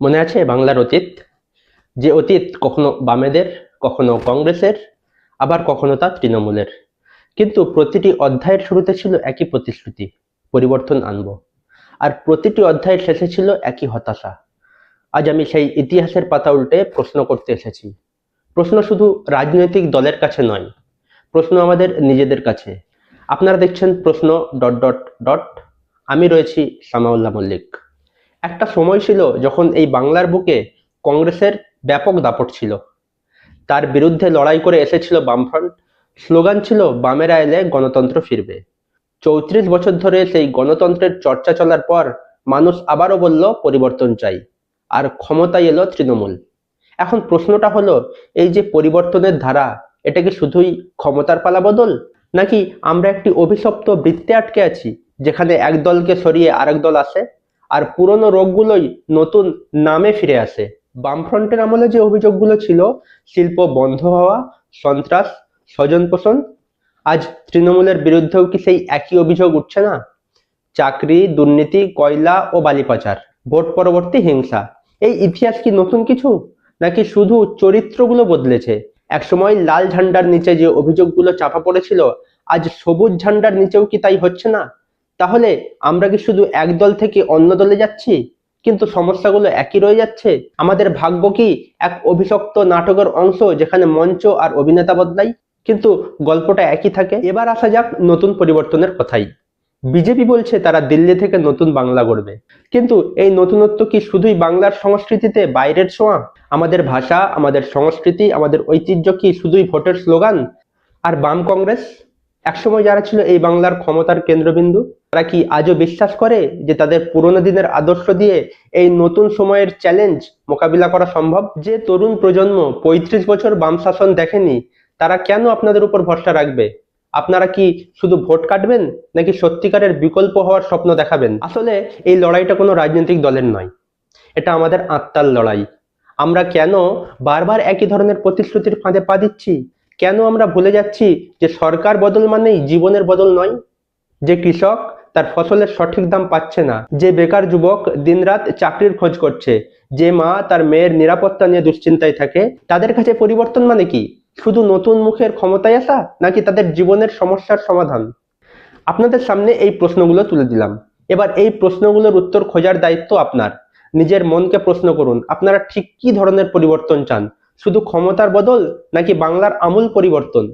মনে আছে বাংলার অতীত? যে অতীত কখনো বামেদের, কখনো কংগ্রেসের, আবার কখনো তা তৃণমূলের। কিন্তু প্রতিটি অধ্যায়ের শুরুতে ছিল একই প্রতিশ্রুতি, পরিবর্তন আনব। আর প্রতিটি অধ্যায়ের শেষে ছিল একই হতাশা। আজ আমি সেই ইতিহাসের পাতা উল্টে প্রশ্ন করতে এসেছি। প্রশ্ন শুধু রাজনৈতিক দলের কাছে নয়, প্রশ্ন আমাদের নিজেদের কাছে। আপনারা দেখছেন প্রশ্ন ডট ডট ডট। আমি রয়েছি সামাউল্লাহ মল্লিক। একটা সময় ছিল যখন এই বাংলার বুকে কংগ্রেসের ব্যাপক দাপট ছিল। তার বিরুদ্ধে লড়াই করে এসেছিল বামফ্রন্ট। স্লোগান ছিল, বামেরা এলে গণতন্ত্র ফিরবে। চৌত্রিশ বছর ধরে সেই গণতন্ত্রের চর্চা চলার পর মানুষ আবারও বলল, পরিবর্তন চাই। আর ক্ষমতায় এলো তৃণমূল। এখন প্রশ্নটা হলো, এই যে পরিবর্তনের ধারা, এটা কি শুধুই ক্ষমতার পালা বদল? নাকি আমরা একটি অভিশপ্ত বৃত্তে আটকে আছি, যেখানে এক দলকে সরিয়ে আরেক দল আসে? আর পুরনো রোগগুলোই নতুন নামে ফিরে আসে। বামফ্রন্টের আমলে যে অভিযোগগুলো ছিল, শিল্প বন্ধ হওয়া, সন্ত্রাস স্বজন পোষণ আজ তৃণমূলের বিরুদ্ধেও কি সেই একই অভিযোগ উঠছে না? চাকরি, দুর্নীতি, কয়লা ও বালি পাচার ভোট পরবর্তী হিংসা, এই ইতিহাস কি নতুন কিছু? নাকি শুধু চরিত্রগুলো বদলেছে? একসময় লাল ঝান্ডার নিচে যে অভিযোগগুলো চাপা পড়েছিল, আজ সবুজ ঝান্ডার নিচেও কি তাই হচ্ছে না? তাহলে আমরা কি শুধু এক দল থেকে অন্য দলে যাচ্ছি? কিন্তু সমস্যাগুলো একই রয়ে যাচ্ছে। আমাদের ভাগ্য কি এক অভিশপ্ত নাটকের অংশ যেখানে মঞ্চ আর অভিনেতা বদলাই? কিন্তু গল্পটা একই থাকে। এবার আসা যাক নতুন পরিবর্তনের কথাই। বিজেপি বলছে তারা দিল্লি থেকে নতুন বাংলা গড়বে। কিন্তু এই নতুনত্ব কি শুধুই বাংলার সংস্কৃতিতে বাইরের ছোঁয়া? আমাদের ভাষা, আমাদের সংস্কৃতি, আমাদের ঐতিহ্য কি শুধুই ভোটের স্লোগান? আর বাম কংগ্রেস? একসময় যারা ছিল এই বাংলার ক্ষমতার কেন্দ্রবিন্দু? তারা কি আজও বিশ্বাস করে যে তাদের পুরোনো দিনের আদর্শ দিয়ে এই নতুন সময়ের চ্যালেঞ্জ মোকাবিলা করা সম্ভব? যে তরুণ প্রজন্ম পঁয়ত্রিশ বছর বাম শাসন দেখেনি, তারা কেন আপনাদের উপর ভরসা রাখবে? আপনারা কি শুধু ভোট কাটবেন, নাকি সত্যিকারের বিকল্প হওয়ার স্বপ্ন দেখাবেন? আসলে এই লড়াইটা কোনো রাজনৈতিক দলের নয়। এটা আমাদের আত্মার লড়াই। আমরা কেন বারবার একই ধরনের প্রতিশ্রুতির ফাঁদে পা দিচ্ছি? কেন আমরা ভুলে যাচ্ছি যে সরকার বদল মানেই জীবনের বদল নয়? যে কৃষক তার ফসলের সঠিক দাম পাচ্ছে না, যে বেকার যুবক দিনরাত চাকরির খোঁজ করছে, যে মা তার মেয়ের নিরাপত্তা নিয়ে দুশ্চিন্তায় থাকে, তাদের কাছে পরিবর্তন মানে কি? শুধু নতুন মুখের ক্ষমতায় আসা, নাকি তাদের জীবনের সমস্যার সমাধান? আপনাদের সামনে এই প্রশ্নগুলো তুলে দিলাম। এবার এই প্রশ্নগুলোর উত্তর খোঁজার দায়িত্ব আপনার। নিজের মনকে প্রশ্ন করুন, আপনারা ঠিক কি ধরনের পরিবর্তন চান? শুধু ক্ষমতার বদল, নাকি বাংলার আমূল পরিবর্তন?